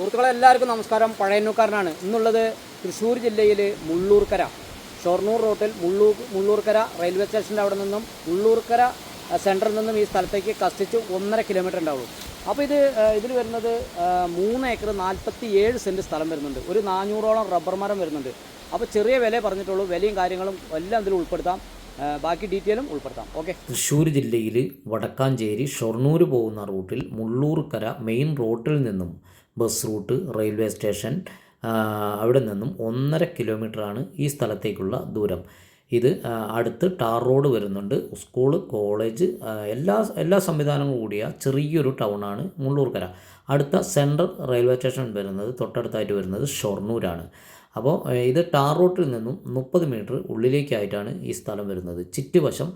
സുഹൃത്തുക്കളെ എല്ലാവർക്കും നമസ്കാരം. പഴയന്നൂക്കാരനാണ് ഇന്നുള്ളത് തൃശ്ശൂർ ജില്ലയിൽ മുള്ളൂർക്കര ഷൊർണൂർ റോട്ടിൽ മുള്ളൂർ മുള്ളൂർക്കര റെയിൽവേ സ്റ്റേഷന്റെ അവിടെ നിന്നും മുള്ളൂർക്കര സെന്ററിൽ നിന്നും ഈ സ്ഥലത്തേക്ക് കഷ്ടിച്ച് ഒന്നര കിലോമീറ്റർ ഉണ്ടാവുള്ളൂ. അപ്പോൾ ഇത് ഇതിൽ വരുന്നത് മൂന്ന് ഏക്കർ നാൽപ്പത്തി ഏഴ് സെന്റ് സ്ഥലം വരുന്നുണ്ട്. ഒരു നാനൂറോളം റബ്ബർ മരം വരുന്നുണ്ട്. അപ്പോൾ ചെറിയ വില പറഞ്ഞിട്ടുള്ളൂ. വിലയും കാര്യങ്ങളും എല്ലാം ഇതിൽ ഉൾപ്പെടുത്താം. ബാക്കി ഡീറ്റെയിലും ഉൾപ്പെടുത്താം. ഓക്കെ. തൃശ്ശൂർ ജില്ലയിൽ വടക്കാഞ്ചേരി ഷൊർണൂർ പോകുന്ന റൂട്ടിൽ മുള്ളൂർക്കര മെയിൻ റോട്ടിൽ നിന്നും ബസ് റൂട്ട് റെയിൽവേ സ്റ്റേഷൻ അവിടെ നിന്നും ഒന്നര കിലോമീറ്ററാണ് ഈ സ്ഥലത്തേക്കുള്ള ദൂരം. ഇത് അടുത്ത് ടാർ റോഡ് വരുന്നുണ്ട്. സ്കൂൾ കോളേജ് എല്ലാ എല്ലാ സംവിധാനങ്ങളും കൂടിയ ചെറിയൊരു ടൗണാണ് മുള്ളൂർക്കര. അടുത്ത സെൻട്രൽ റെയിൽവേ സ്റ്റേഷൻ വരുന്നത് തൊട്ടടുത്തായിട്ട് വരുന്നത് ഷൊർണൂരാണ്. അപ്പോൾ ഇത് ടാർ റോട്ടിൽ നിന്നും മുപ്പത് മീറ്റർ ഉള്ളിലേക്കായിട്ടാണ് ഈ സ്ഥലം വരുന്നത്. ചുറ്റുവശം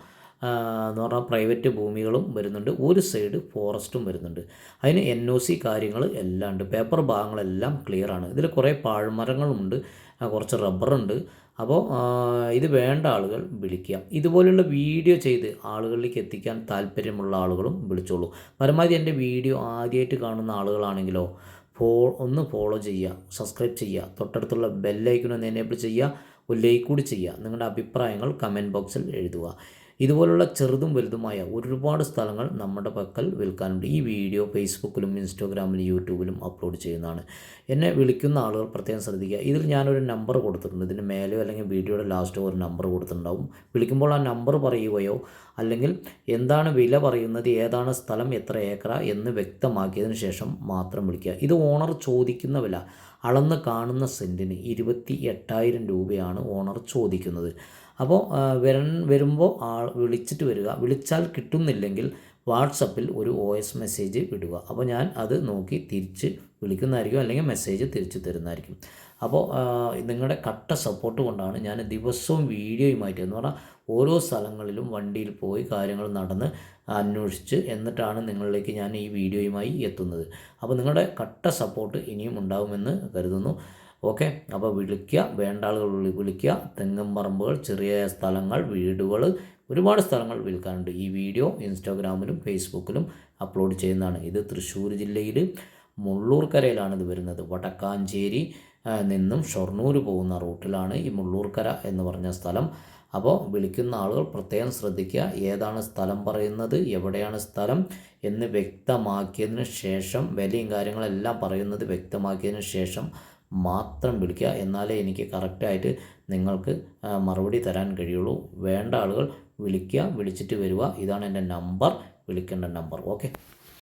എന്ന് പറഞ്ഞാൽ പ്രൈവറ്റ് ഭൂമികളും വരുന്നുണ്ട്. ഒരു സൈഡ് ഫോറസ്റ്റും വരുന്നുണ്ട്. അതിന് എൻ ഒ സി കാര്യങ്ങൾ എല്ലാം ഉണ്ട്. പേപ്പർ ഭാഗങ്ങളെല്ലാം ക്ലിയറാണ് ഇതിൽ കുറേ പാഴ്മരങ്ങളുമുണ്ട് കുറച്ച് റബ്ബറുണ്ട്. അപ്പോൾ ഇത് വേണ്ട ആളുകൾ വിളിക്കുക. ഇതുപോലെയുള്ള വീഡിയോ ചെയ്ത് ആളുകളിലേക്ക് എത്തിക്കാൻ താല്പര്യമുള്ള ആളുകളും വിളിച്ചോളൂ. പരമാവധി എന്റെ വീഡിയോ ആദ്യമായിട്ട് കാണുന്ന ആളുകളാണെങ്കിലോ ഫോ ഒന്ന് ഫോളോ ചെയ്യുക സബ്സ്ക്രൈബ് ചെയ്യുക തൊട്ടടുത്തുള്ള ബെല്ലൈക്കൺ ഒന്ന് എനേബിൾ ചെയ്യുക ഒരു ലൈക്ക് കൂടി ചെയ്യുക. നിങ്ങളുടെ അഭിപ്രായങ്ങൾ കമന്റ് ബോക്സിൽ എഴുതുക. ഇതുപോലുള്ള ചെറുതും വലുതുമായ ഒരുപാട് സ്ഥലങ്ങൾ നമ്മുടെ പക്കൽ വിൽക്കാനുണ്ട്. ഈ വീഡിയോ ഫേസ്ബുക്കിലും ഇൻസ്റ്റാഗ്രാമിലും യൂട്യൂബിലും അപ്ലോഡ് ചെയ്യുന്നതാണ്. എന്നെ വിളിക്കുന്ന ആളുകൾ പ്രത്യേകം ശ്രദ്ധിക്കുക. ഇതിൽ ഞാനൊരു നമ്പർ കൊടുത്തിട്ടുണ്ട്. ഇതിന് മേലെയോ അല്ലെങ്കിൽ വീഡിയോയുടെ ലാസ്റ്റോ ഒരു നമ്പർ കൊടുത്തിട്ടുണ്ടാവും. വിളിക്കുമ്പോൾ ആ നമ്പർ പറയുകയോ അല്ലെങ്കിൽ എന്താണ് വില പറയുന്നത് ഏതാണ് സ്ഥലം എത്ര ഏക്കറ എന്ന് വ്യക്തമാക്കിയതിന് ശേഷം മാത്രം വിളിക്കുക. ഇത് ഓണർ ചോദിക്കുന്ന വില. അളന്ന് കാണുന്ന സെന്റിന് ഇരുപത്തി എട്ടായിരം രൂപയാണ് ഓണർ ചോദിക്കുന്നത്. അപ്പോൾ വരൻ വരുമ്പോൾ ആൾ വിളിച്ചിട്ട് വരിക. വിളിച്ചാൽ കിട്ടുന്നില്ലെങ്കിൽ വാട്സപ്പിൽ ഒരു ഒ എസ് മെസ്സേജ് വിടുക അപ്പോൾ ഞാൻ അത് നോക്കി തിരിച്ച് വിളിക്കുന്നതായിരിക്കും അല്ലെങ്കിൽ മെസ്സേജ് തിരിച്ച് തരുന്നതായിരിക്കും. അപ്പോൾ നിങ്ങളുടെ കട്ട സപ്പോർട്ട് കൊണ്ടാണ് ഞാൻ ദിവസവും വീഡിയോയുമായിട്ട് എന്ന് പറഞ്ഞാൽ ഓരോ സ്ഥലങ്ങളിലും വണ്ടിയിൽ പോയി കാര്യങ്ങൾ നടന്ന് അന്വേഷിച്ച് എന്നിട്ടാണ് നിങ്ങളിലേക്ക് ഞാൻ ഈ വീഡിയോയുമായി എത്തുന്നത്. അപ്പോൾ നിങ്ങളുടെ കട്ട സപ്പോർട്ട് ഇനിയും ഉണ്ടാകുമെന്ന് കരുതുന്നു. ഓക്കെ? അപ്പോൾ വിളിക്കുക വേണ്ട ആളുകൾ വിളി- വിളിക്കുക തെങ്ങും പറമ്പുകൾ ചെറിയ സ്ഥലങ്ങൾ വീടുകൾ ഒരുപാട് സ്ഥലങ്ങൾ വിൽക്കാനുണ്ട്. ഈ വീഡിയോ ഇൻസ്റ്റാഗ്രാമിലും ഫേസ്ബുക്കിലും അപ്ലോഡ് ചെയ്യുന്നതാണ്. ഇത് തൃശ്ശൂർ ജില്ലയിൽ മുള്ളൂർക്കരയിലാണ് ഇത് വരുന്നത്. വടക്കാഞ്ചേരി നിന്നും ഷൊർണൂർ പോകുന്ന റൂട്ടിലാണ് ഈ മുള്ളൂർക്കര എന്ന് പറഞ്ഞ സ്ഥലം. അപ്പോൾ വിളിക്കുന്ന ആളുകൾ പ്രത്യേകം ശ്രദ്ധിക്കുക ഏതാണ് സ്ഥലം പറയുന്നത് എവിടെയാണ് സ്ഥലം എന്ന് വ്യക്തമാക്കിയതിന് ശേഷം വിലയും കാര്യങ്ങളെല്ലാം പറയുന്നത് വ്യക്തമാക്കിയതിന് ശേഷം മാത്രം വിളിക്കുക എന്നാലേ എനിക്ക് കറക്റ്റായിട്ട് നിങ്ങൾക്ക് മറുപടി തരാൻ കഴിയുള്ളൂ. വേണ്ട ആളുകൾ വിളിക്കുക വിളിച്ചിട്ട് വരിക. ഇതാണ് എന്റെ നമ്പർ. വിളിക്കേണ്ട നമ്പർ. ഓക്കെ.